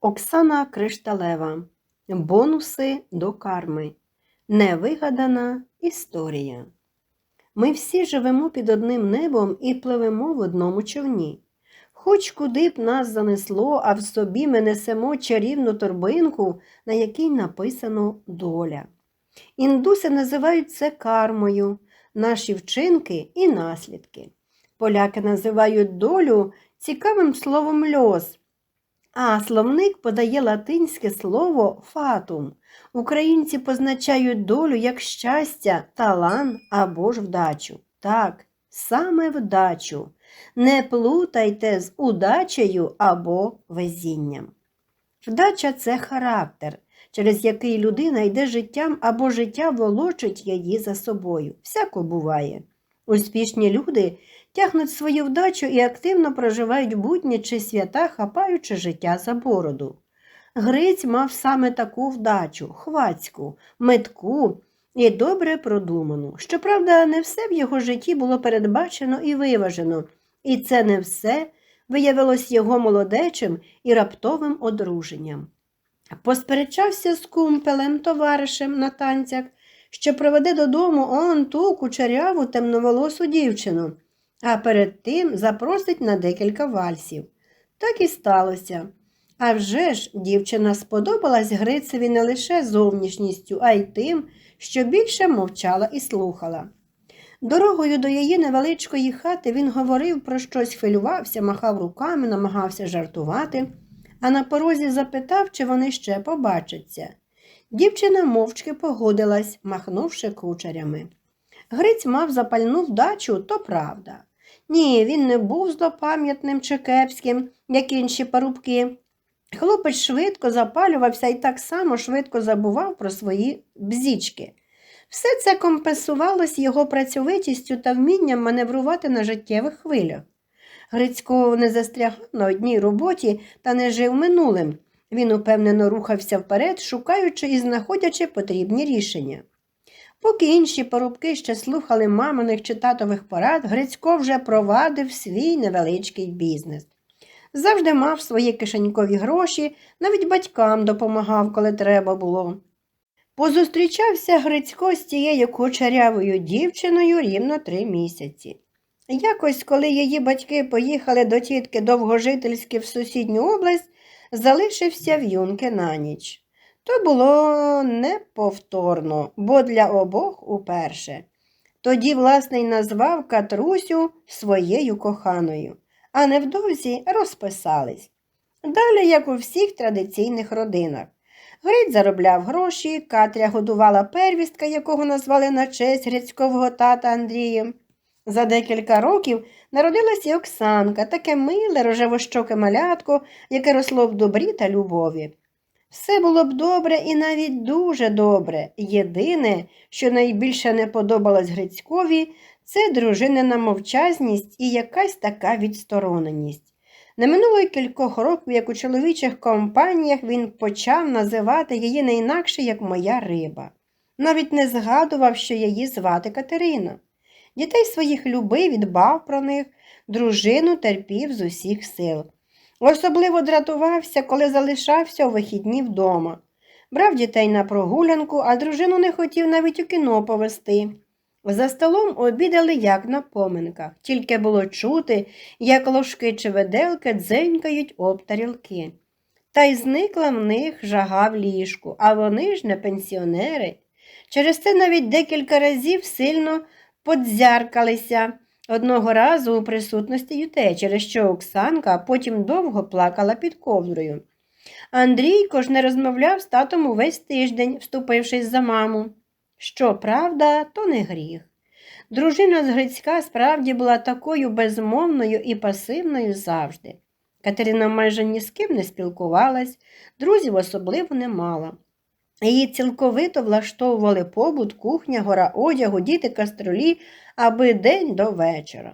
Оксана Кришталева. Бонуси до карми. Невигадана історія. Ми всі живемо під одним небом і пливемо в одному човні. Хоч куди б нас занесло, а в собі ми несемо чарівну торбинку, на якій написано доля. Індуси називають це кармою, наші вчинки і наслідки. Поляки називають долю цікавим словом льос. А словник подає латинське слово фатум. Українці позначають долю як щастя, талант або ж вдачу. Так, саме вдачу. Не плутайте з удачею або везінням. Вдача це характер, через який людина йде життям або життя волочить її за собою. Всяко буває. Успішні люди тягнуть свою вдачу і активно проживають будні чи свята, хапаючи життя за бороду. Гриць мав саме таку вдачу, хвацьку, метку і добре продуману. Щоправда, не все в його житті було передбачено і виважено, і це не все виявилось його молодечим і раптовим одруженням. Посперечався з кумпелем, товаришем на танцях, що проведе додому он ту кучеряву темноволосу дівчину, а перед тим запросить на декілька вальсів. Так і сталося. А вже ж дівчина сподобалась Грицеві не лише зовнішністю, а й тим, що більше мовчала і слухала. Дорогою до її невеличкої хати він говорив про щось, хвилювався, махав руками, намагався жартувати, а на порозі запитав, чи вони ще побачаться. Дівчина мовчки погодилась, махнувши кучерями. Гриць мав запальну вдачу, то правда. Ні, він не був злопам'ятним чи кепським, як інші парубки. Хлопець швидко запалювався і так само швидко забував про свої бзічки. Все це компенсувалось його працьовитістю та вмінням маневрувати на життєвих хвилях. Грицько не застрягав на одній роботі та не жив минулим. Він упевнено рухався вперед, шукаючи і знаходячи потрібні рішення. Поки інші порубки ще слухали маминих чи татових порад, Грицько вже провадив свій невеличкий бізнес. Завжди мав свої кишенькові гроші, навіть батькам допомагав, коли треба було. Позустрічався Грицько з тією кучерявою дівчиною рівно три місяці. Якось, коли її батьки поїхали до тітки довгожительськи в сусідню область, залишився в юнки на ніч. То було неповторно, бо для обох уперше. Тоді, власне, й назвав Катрусю своєю коханою, а невдовзі розписались. Далі, як у всіх традиційних родинах. Гриць заробляв гроші, Катря годувала первістка, якого назвали на честь грицькового тата Андрієм. За декілька років народилася й Оксанка, таке миле рожевощоке малятко, яке росло в добрі та любові. Все було б добре і навіть дуже добре. Єдине, що найбільше не подобалось Грицькові, це дружинина мовчазність і якась така відстороненість. Не минуло й кількох років, як у чоловічих компаніях він почав називати її не інакше, як моя риба. Навіть не згадував, що її звати Катерина. Дітей своїх любив, відбав про них, дружину терпів з усіх сил. Особливо дратувався, коли залишався у вихідні вдома. Брав дітей на прогулянку, а дружину не хотів навіть у кіно повести. За столом обідали, як на поминках, тільки було чути, як ложки чи веделки дзенькають об тарілки. Та й зникла в них жага в ліжку, а вони ж не пенсіонери. Через це навіть декілька разів сильно подзяркалися одного разу у присутності дітей, через що Оксанка потім довго плакала під ковдрою. Андрійко ж не розмовляв з татом увесь тиждень, вступившись за маму. Що правда, то не гріх. Дружина з Грицька справді була такою безмовною і пасивною завжди. Катерина майже ні з ким не спілкувалась, друзів особливо не мала. Її цілковито влаштовували побут, кухня, гора одягу, діти кастролі, аби день до вечора.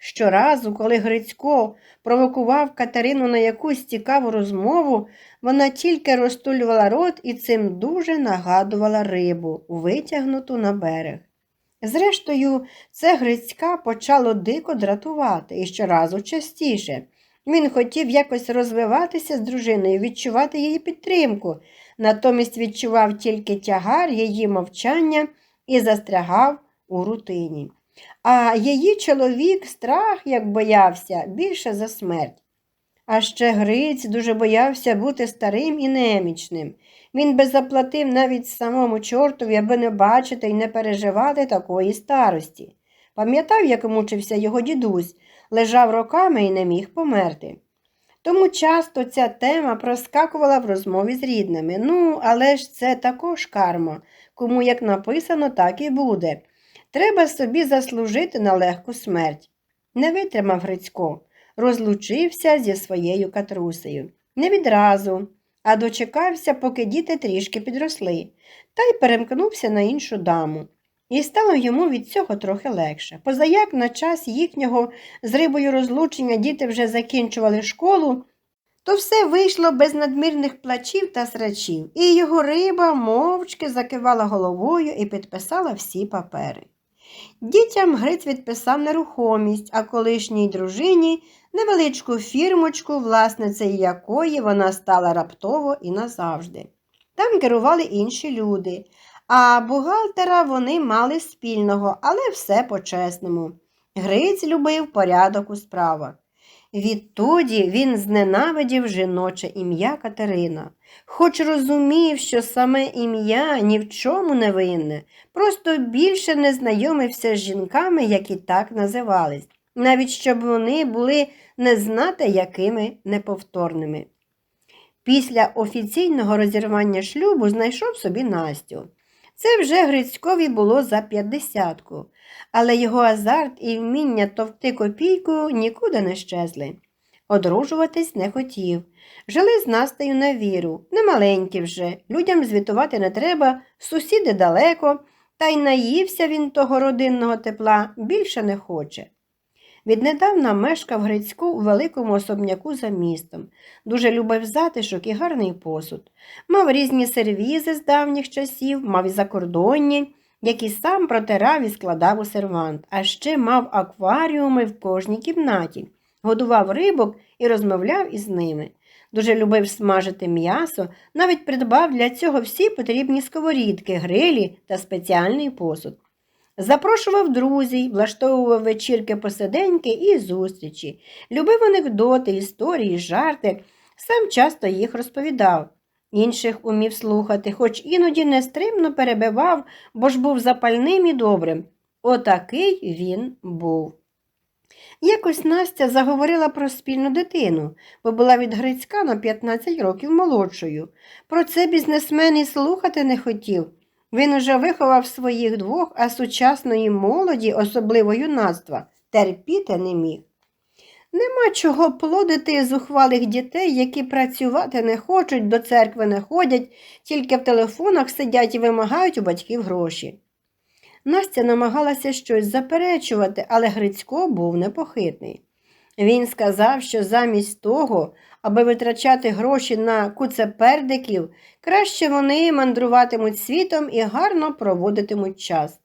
Щоразу, коли Грицько провокував Катерину на якусь цікаву розмову, вона тільки розтулювала рот і цим дуже нагадувала рибу, витягнуту на берег. Зрештою, це Грицька почало дико дратувати і щоразу частіше. Він хотів якось розвиватися з дружиною, відчувати її підтримку, натомість відчував тільки тягар її мовчання і застрягав у рутині. А її чоловік страх, як боявся, більше за смерть. А ще Гриць дуже боявся бути старим і немічним. Він би заплатив навіть самому чортові, аби не бачити і не переживати такої старості. Пам'ятав, як мучився його дідусь, лежав роками і не міг померти. Тому часто ця тема проскакувала в розмові з рідними. Ну, але ж це також карма, кому як написано, так і буде. Треба собі заслужити на легку смерть. Не витримав Грицько, розлучився зі своєю катрусею. Не відразу, а дочекався, поки діти трішки підросли, та й перемкнувся на іншу даму. І стало йому від цього трохи легше. Позаяк на час їхнього з рибою розлучення діти вже закінчували школу, то все вийшло без надмірних плачів та срачів, і його риба мовчки закивала головою і підписала всі папери. Дітям Гриць відписав нерухомість, а колишній дружині невеличку фірмочку, власницею якої вона стала раптово і назавжди. Там керували інші люди, а бухгалтера вони мали спільного, але все по-чесному. Гриць любив порядок у справах. Відтоді він зненавидів жіноче ім'я Катерина, хоч розумів, що саме ім'я ні в чому не винне, просто більше не знайомився з жінками, які так називались, навіть щоб вони були не знати якими неповторними. Після офіційного розірвання шлюбу знайшов собі Настю. Це вже Грицькові було за п'ятдесятку, але його азарт і вміння товкти копійку нікуди не щезли. Одружуватись не хотів. Жили з Настею на віру, немаленькі вже, людям звітувати не треба, сусіди далеко, та й наївся він того родинного тепла, більше не хоче. Віднедавна мешкав Грицьку у великому особняку за містом, дуже любив затишок і гарний посуд. Мав різні сервізи з давніх часів, мав і закордонні, які сам протирав і складав у сервант, а ще мав акваріуми в кожній кімнаті, годував рибок і розмовляв із ними. Дуже любив смажити м'ясо, навіть придбав для цього всі потрібні сковорідки, грилі та спеціальний посуд. Запрошував друзів, влаштовував вечірки посиденьки і зустрічі, любив анекдоти, історії, жарти, сам часто їх розповідав. Інших умів слухати, хоч іноді нестримно перебивав, бо ж був запальним і добрим. Отакий він був. Якось Настя заговорила про спільну дитину, бо була від Грицька на 15 років молодшою. Про це бізнесмен і слухати не хотів. Він уже виховав своїх двох, а сучасної молоді, особливо юнацтва, терпіти не міг. Нема чого плодити зухвалих дітей, які працювати не хочуть, до церкви не ходять, тільки в телефонах сидять і вимагають у батьків гроші. Настя намагалася щось заперечувати, але Грицько був непохитний. Він сказав, що замість того, аби витрачати гроші на куцепердиків, краще вони мандруватимуть світом і гарно проводитимуть час.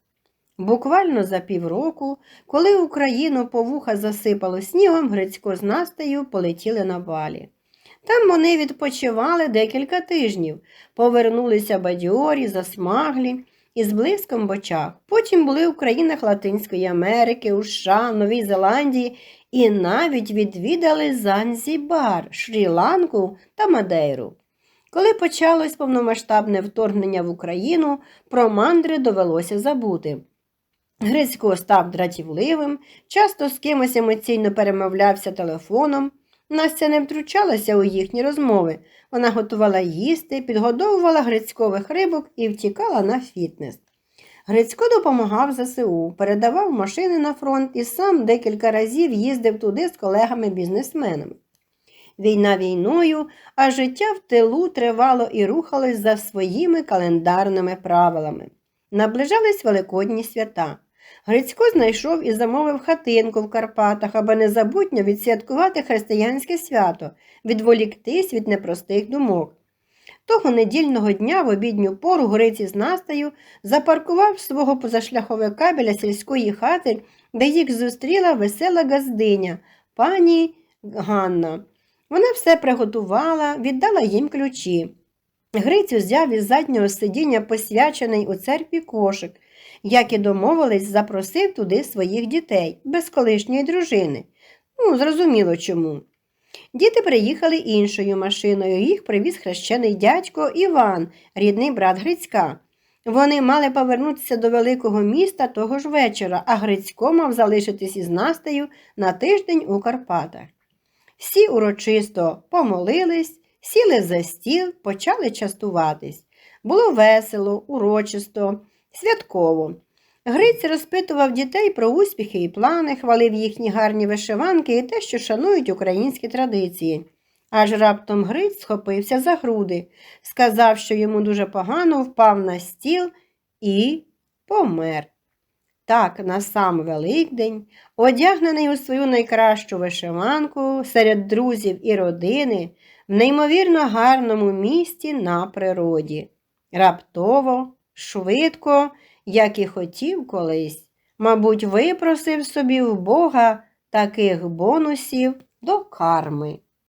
Буквально за півроку, коли Україну по вуха засипало снігом, Грицько з Настею полетіли на валі. Там вони відпочивали декілька тижнів, повернулися бадьорі, засмаглі і з блиском в очах. Потім були у країнах Латинської Америки, у США, Новій Зеландії і навіть відвідали Занзібар, Шрі-Ланку та Мадейру. Коли почалось повномасштабне вторгнення в Україну, про мандри довелося забути. Грицько став дратівливим, часто з кимось емоційно перемовлявся телефоном. Настя не втручалася у їхні розмови. Вона готувала їсти, підгодовувала грицькових рибок і втікала на фітнес. Грицько допомагав ЗСУ, передавав машини на фронт і сам декілька разів їздив туди з колегами-бізнесменами. Війна війною, а життя в тилу тривало і рухалось за своїми календарними правилами. Наближались великодні свята. Грицько знайшов і замовив хатинку в Карпатах, аби незабутньо відсвяткувати християнське свято, відволіктись від непростих думок. Того недільного дня в обідню пору Гриці з Настею запаркував свого позашляховика біля сільської хати, де їх зустріла весела газдиня, пані Ганна. Вона все приготувала, віддала їм ключі. Гриць узяв із заднього сидіння посвячений у церкві кошик, як і домовились, запросив туди своїх дітей, без колишньої дружини. Ну, зрозуміло чому. Діти приїхали іншою машиною, їх привіз хрещений дядько Іван, рідний брат Грицька. Вони мали повернутися до великого міста того ж вечора, а Грицько мав залишитись із Настею на тиждень у Карпатах. Всі урочисто помолились, сіли за стіл, почали частуватись. Було весело, урочисто, святково. Гриць розпитував дітей про успіхи і плани, хвалив їхні гарні вишиванки і те, що шанують українські традиції. Аж раптом Гриць схопився за груди, сказав, що йому дуже погано впав на стіл і помер. Так, на сам Великдень, одягнений у свою найкращу вишиванку серед друзів і родини, в неймовірно гарному місті на природі. Раптово, швидко, як і хотів колись, мабуть, випросив собі в Бога таких бонусів до карми.